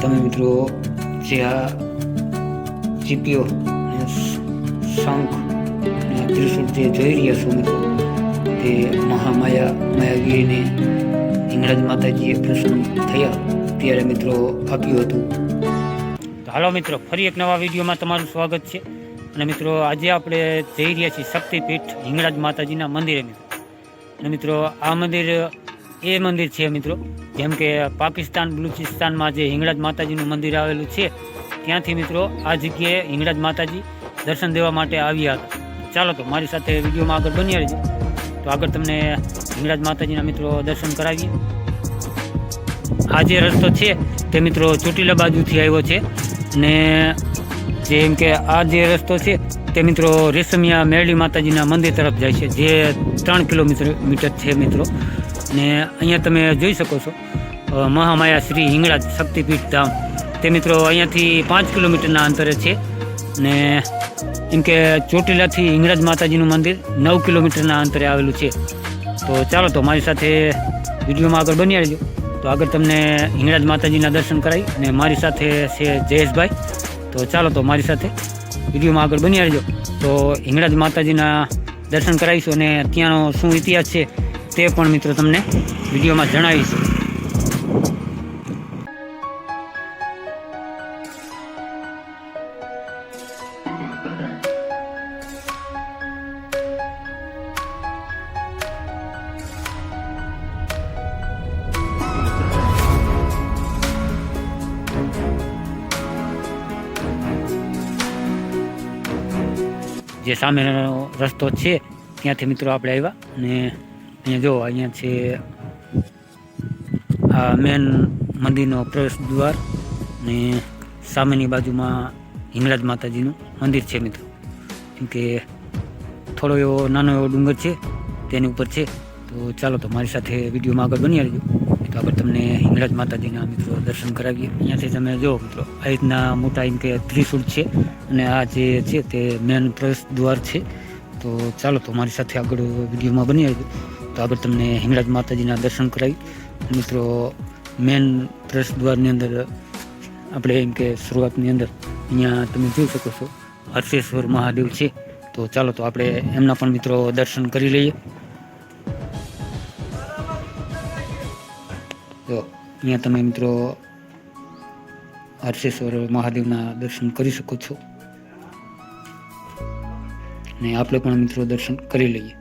તમે મિત્રો જે આ ચીપીઓ અને શંખ અને ત્રિશુળ જે જોઈ રહ્યા છો મિત્રો, તે મહામાયા માયાગીરીને હિંગળાજ માતાજીએ પ્રસન્ન થયા ત્યારે મિત્રો આપ્યું હતું. હાલો મિત્રો, ફરી એક નવા વિડીયોમાં તમારું સ્વાગત છે. અને મિત્રો, આજે આપણે જઈ રહ્યા છીએ શક્તિપીઠ હિંગળાજ માતાજીના મંદિરે. મિત્રો અને મિત્રો, આ મંદિર એ મંદિર છે મિત્રો. જેમ કે પાકિસ્તાન, બલુચિસ્તાનમાં જે હિંગળાજ માતાજીનું મંદિર આવેલું છે, ત્યાંથી મિત્રો આ જગ્યાએ હિંગળાજ માતાજી દર્શન દેવા માટે આવ્યા હતા. ચાલો તો મારી સાથે વિડીયોમાં આગળ બની રહેજો. તો આગળ તમને હિંગળાજ માતાજીના મિત્રો દર્શન કરાવીએ. આ જે રસ્તો છે તે મિત્રો ચોટીલા બાજુથી આવ્યો છે ને જેમ કે આ જે રસ્તો છે તે મિત્રો રેશમિયા મેરડી માતાજીના મંદિર તરફ જાય છે, જે ત્રણ કિલોમીટર, મીટર છે મિત્રો. ને અહીંયા તમે જોઈ શકો છો મહામાયા શ્રી હિંગળાજ શક્તિપીઠ ધામ. તે મિત્રો અહીંયાથી પાંચ કિલોમીટરના અંતરે છે ને એમ કે ચોટીલાથી હિંગળાજ માતાજીનું મંદિર નવ કિલોમીટરના અંતરે આવેલું છે. તો ચાલો, તો મારી સાથે વિડીયોમાં આગળ બની રહેજો. તો આગળ તમને હિંગળાજ માતાજીના દર્શન કરાવી અને મારી સાથે છે જયેશભાઈ. તો ચાલો, તો મારી સાથે વિડીયોમાં આગળ બની રહેજો. તો હિંગળાજ માતાજીના દર્શન કરાવીશું અને ત્યાંનો શું ઇતિહાસ છે તે પણ મિત્રો તમને વિડીયોમાં જણાવીશું. જે સામેનો રસ્તો છે, ત્યાંથી મિત્રો આપણે આવ્યા અને અહીંયા જો, અહીંયા છે આ મેન મંદિરનો પ્રવેશ દ્વાર ને સામેની બાજુમાં હિંગળાજ માતાજીનું મંદિર છે મિત્રો. કેમ કે થોડો એવો, નાનો એવો ડુંગર છે, તેની ઉપર છે. તો ચાલો તો મારી સાથે વિડીયોમાં આગળ બની રહેજો તો આગળ તમને હિંગળાજ માતાજીના મિત્રો દર્શન કરાવીએ. અહીંયાથી તમે જો મિત્રો, આ રીતના મોટા એમ કે ત્રિશુળ છે અને આ જે છે તે મેન પ્રવેશ દ્વાર છે. તો ચાલો તો મારી સાથે આગળ વિડીયોમાં બની રહેજો તો આગળ તમને હિંગળાજ માતાજીના દર્શન કરાવી મિત્રો મેન પ્રવેશ દ્વારની અંદર, આપણે એમ કે શરૂઆતની અંદર અહીંયા તમે જોઈ શકો છો હર્ષેશ્વર મહાદેવ છે. તો ચાલો તો આપણે એમના પણ મિત્રો દર્શન કરી લઈએ. તો અહીંયા તમે મિત્રો હર્ષેશ્વર મહાદેવના દર્શન કરી શકો છો. ને આપણે પણ મિત્રો દર્શન કરી લઈએ.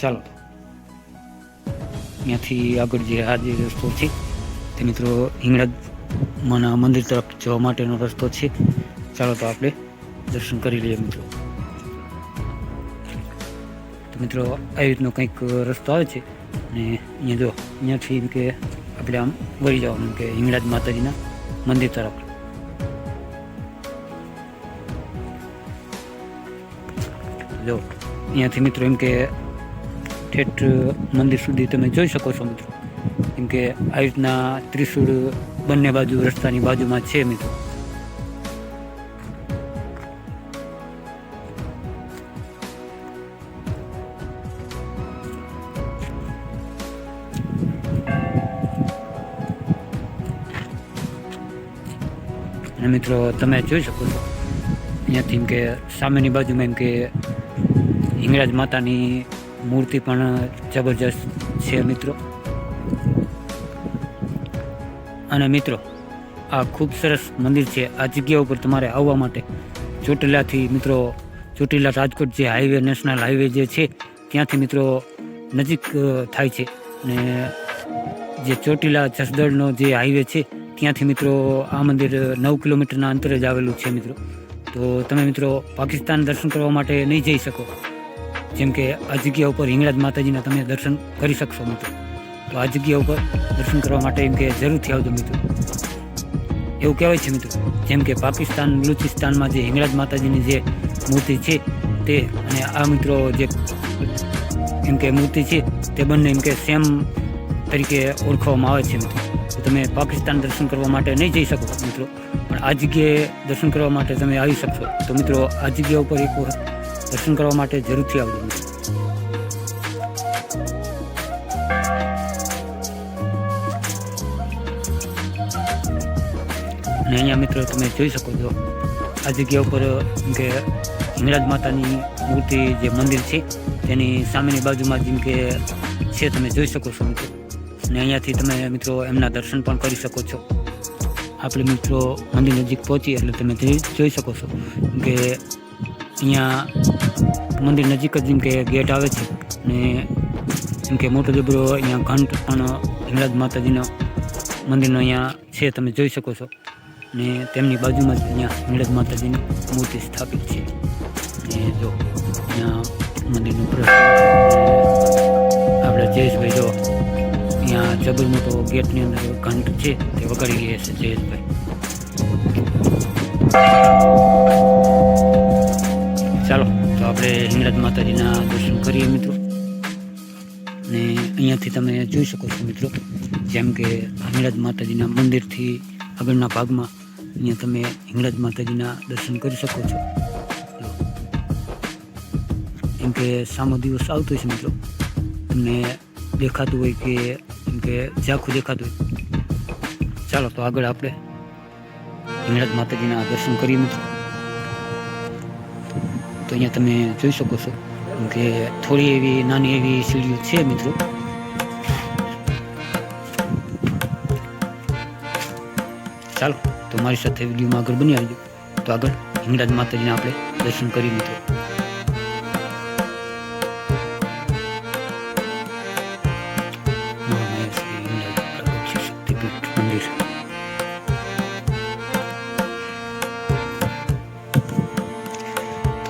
ચાલો. ત્યાંથી આગળ જે આ જે રસ્તો છે, તે મિત્રો હિંગળાજ માના મંદિર તરફ જવા માટેનો રસ્તો છે. ચાલો તો આપણે દર્શન કરી લઈએ મિત્રો. તો મિત્રો, આવી રીતનો કંઈક રસ્તો આવે છે, અને અહીંયા જો અહીંયાથી એમ કે આપણે આમ વળી જવાનું કે હિંગળાજ માતાજીના મંદિર તરફ. જો અહીંયાથી મિત્રો એમ કે ઠેઠ મંદિર સુધી તમે જોઈ શકો છો મિત્રો. કેમ કે આવી રીતના ત્રિશુળ બંને બાજુ રસ્તાની બાજુમાં છે મિત્રો. અને મિત્રો, તમે જોઈ શકો છો. અહીંયાથી કે સામેની બાજુમાં એમ કે હિંગળાજ માતાની મૂર્તિ પણ જબરજસ્ત છે મિત્રો. અને મિત્રો, આ ખૂબ સરસ મંદિર છે. આ જગ્યા ઉપર તમારે આવવા માટે ચોટીલાથી મિત્રો, ચોટીલા રાજકોટ જે હાઈવે નેશનલ હાઈવે જે છે, ત્યાંથી મિત્રો નજીક થાય છે. અને જે ચોટીલા જસદળનો જે હાઈવે છે, ત્યાંથી મિત્રો આ મંદિર નવ કિલોમીટરના અંતરે જ આવેલું છે મિત્રો. તો તમે મિત્રો પાકિસ્તાન દર્શન કરવા માટે નહીં જઈ શકો. જેમ કે આ જગ્યા ઉપર હિંગળાજ માતાજીના તમે દર્શન કરી શકશો મિત્રો. તો આ જગ્યા ઉપર દર્શન કરવા માટે એમ કે જરૂરથી આવજો મિત્રો. એવું કહેવાય છે મિત્રો. જેમ કે પાકિસ્તાન, બલુચિસ્તાનમાં જે હિંગળાજ માતાજીની જે મૂર્તિ છે તે અને આ મિત્રો જે એમ કે મૂર્તિ છે તે બંને એમ કે સેમ તરીકે ઓળખવામાં આવે છે મિત્રો. તો તમે પાકિસ્તાન દર્શન કરવા માટે નહીં જઈ શકો મિત્રો. પણ આ જગ્યાએ દર્શન કરવા માટે તમે આવી શકશો. તો મિત્રો આ જગ્યા ઉપર એક વખત દર્શન કરવા માટે જરૂરથી આવજો. અને અહીંયા મિત્રો તમે જોઈ શકો છો, આ જગ્યા ઉપર કે હિંગળાજ માતાની મૂર્તિ જે મંદિર છે, તેની સામેની બાજુમાં જેમ કે છે, તમે જોઈ શકો છો મિત્રો. અને અહીંયાથી તમે મિત્રો એમના દર્શન પણ કરી શકો છો. આપણે મિત્રો મંદિર નજીક પહોંચીએ એટલે તમે જોઈ શકો છો કે અહીંયા મંદિર નજીક જ જેમ કે ગેટ આવે છે ને જેમ કે મોટો જબરો અહીંયા ઘંટ પણ હિંગળાજ માતાજીનો મંદિરનો અહીંયા છે, તમે જોઈ શકો છો. ને તેમની બાજુમાં જ અહીંયા હિંગળાજ માતાજીની મૂર્તિ સ્થાપિત છે. ને જો, અહીંયા મંદિરનું આપણે જયેશભાઈ જો અહીંયા જબર મોટો ગેટની અંદર ઘંટ છે, તે વગાડી રહ્યા છે જયેશભાઈ. આપણે હિંગળાજ માતાજીના દર્શન કરીએ મિત્રો. ને અહીંયાથી તમે જોઈ શકો છો મિત્રો, જેમ કે હિંગળાજ માતાજીના મંદિરથી આગળના ભાગમાં અહીંયા તમે હિંગળાજ માતાજીના દર્શન કરી શકો છો. એમ કે સામો દિવસ આવતો છે મિત્રો. તમને દેખાતું હોય કે, એમ કે ઝાખું દેખાતું હોય. ચાલો તો આગળ આપણે હિંગળાજ માતાજીના દર્શન કરીએ મિત્રો. તો અહીંયા તમે જોઈ શકો છો. કે થોડી એવી નાની એવી સીડીઓ છે મિત્રો. ચાલો, તો મારી સાથે વિડીયોમાં આગળ બની આવજો. તો આગળ હિંગળાજ માતાજીને આપણે દર્શન કરી મિત્રો.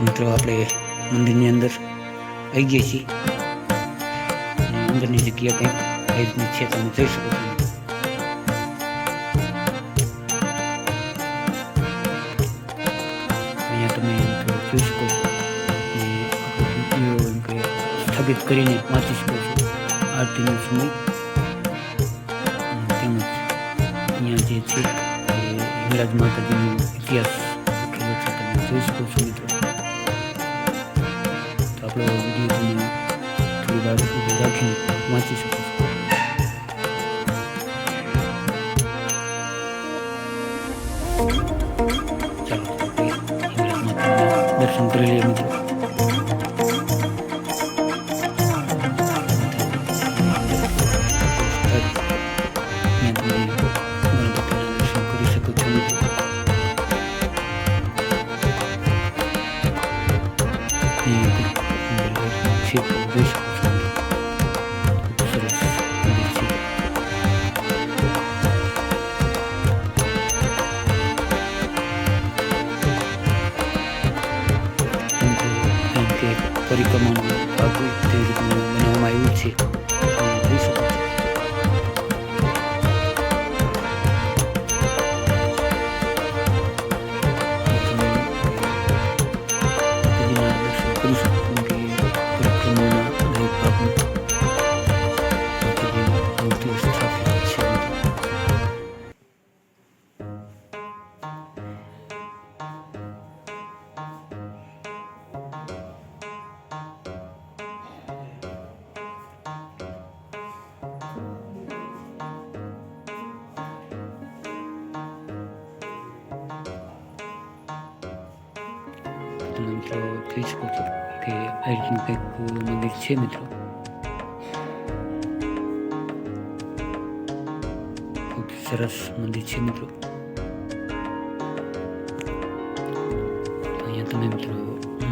મિત્રો આપણે મંદિરની અંદર આવી ગયા છીએ. અંદરની જગ્યા કંઈક એ છે, તમે જોઈ શકો છો. અહીંયા તમે જોઈ શકો સ્થગિત કરીને વાંચી શકો છો. આરતીનો સમય. તેમજ અહીંયા જે છે એ હિંગળાજ માતાજીનો ઇતિહાસ લખેલો છે, તમે જોઈ શકો છો મિત્રો. તો આપણો વીડિયો તમે થોડી વાર સુધી રાખીને વાંચી શકો છો ચાલો પરિક્રમાનો ભાગ હોય તે રીતનું બનાવવામાં આવ્યું છે જોઈ શકો છો કે આ રીતનું કંઈક મંદિર છે મિત્રો? ખૂબ સરસ મંદિર છે મિત્રો. અહીંયા તમે મિત્રો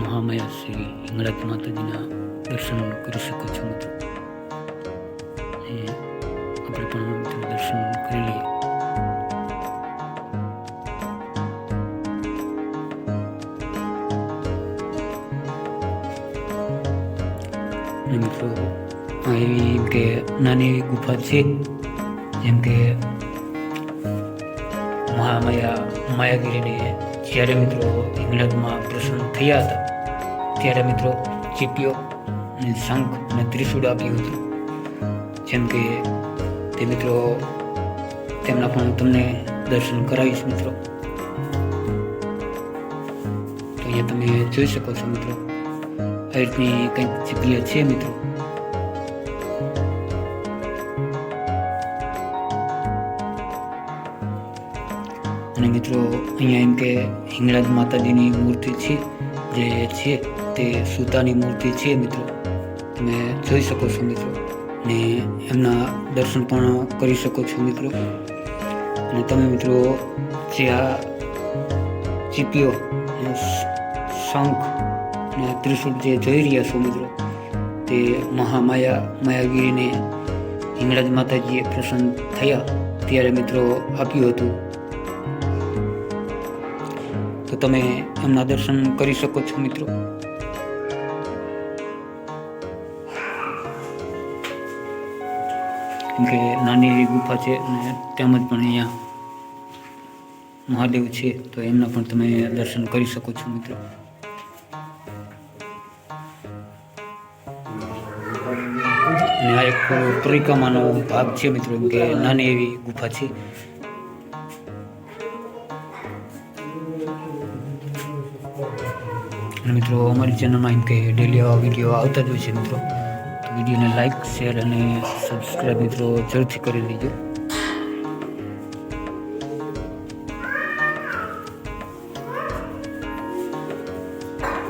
મહામાયા શ્રી હિંગળાજ માતાજીના દર્શન કરી શકો છો મિત્રો. મિત્રો એવી એમ કે નાની ગુફા છે, જેમ કે મહામાયા માયાગીરીને જ્યારે મિત્રો ઇંગ્લેન્ડમાં પ્રસન્ન થયા હતા, ત્યારે મિત્રો ચીપીઓ અને શંખ અને ત્રિશૂળ આપ્યું હતું. જેમ કે તે મિત્રો, તેમના પણ તમને દર્શન કરાવીશ મિત્રો. તો અહીંયા તમે જોઈ શકો છો મિત્રો. રીતની કંઈક જગ્યા છે મિત્રો? અને મિત્રો, અહીંયા એમ કે હિંગળાજ માતાજીની મૂર્તિ છે, જે છે તે સુતાની મૂર્તિ છે મિત્રો. તમે જોઈ શકો છો મિત્રો. ને એમના દર્શન પણ કરી શકો છો મિત્રો. અને તમે મિત્રો, જે આ ચીપીઓ શંખ અને ત્રિશુળ જે જોઈ રહ્યા છો મિત્રો, તે મહામાયા, માયાગીરીને હિંગળાજ માતાજીએ પ્રસન્ન થયા ત્યારે મિત્રો આપ્યું હતું. તો તમે એમના દર્શન કરી શકો છો મિત્રો. કેમ કે નાની એવી ગુફા છે અને તેમજ પણ અહીંયા મહાદેવ છે, તો એમના પણ તમે દર્શન કરી શકો છો મિત્રો. અને આ એક પરિક્રમાનો ભાગ છે મિત્રો કે નાની એવી ગુફા છે. મિત્રો, અમારી ચેનલમાં એમ કે ડેલી આવા વીડિયો આવતા જ હોય છે મિત્રો. તો વિડીયોને લાઈક શેર અને સબસ્ક્રાઈબ મિત્રો જરૂરથી કરી દેજો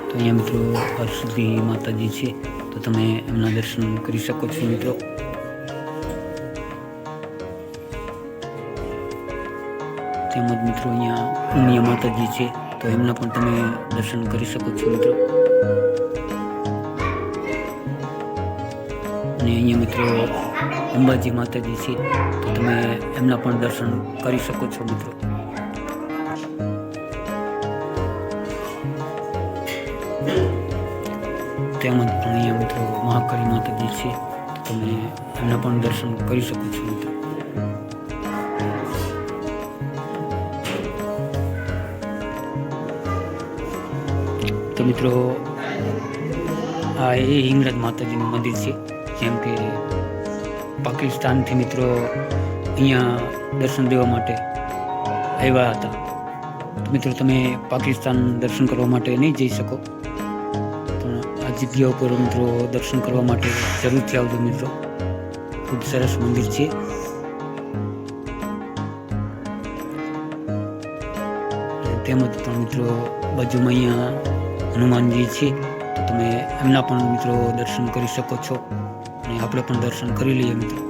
તો અહીંયા મિત્રો હરસિદ્ધિ માતાજી છે. તો તમે એમના દર્શન કરી શકો છો મિત્રો. તેમજ મિત્રો અહીંયા પુણ્ય માતાજી છે, તો એમના પણ તમે દર્શન કરી શકો છો મિત્રો. અને અહીંયા મિત્રો અંબાજી માતાજી છે, તો તમે એમના પણ દર્શન કરી શકો છો મિત્રો. તેમજ પણ અહીંયા મિત્રો મહાકાળી માતાજી છે. તમે એમના પણ દર્શન કરી શકો છો મિત્રો. તો મિત્રો, આ એ હિંગરાજ માતાજીનું મંદિર છે. જેમ કે પાકિસ્તાનથી મિત્રો અહીંયા દર્શન દેવા માટે આવ્યા હતા. મિત્રો, તમે પાકિસ્તાન દર્શન કરવા માટે નહીં જઈ શકો. જગ્યા ઉપર મિત્રો દર્શન કરવા માટે જરૂરથી આવજો મિત્રો. ખૂબ સરસ મંદિર છે. તેમજ પણ મિત્રો બાજુમાં અહીંયા હનુમાનજી છે. તો તમે એમના પણ મિત્રો દર્શન કરી શકો છો. અને આપણે પણ દર્શન કરી લઈએ મિત્રો.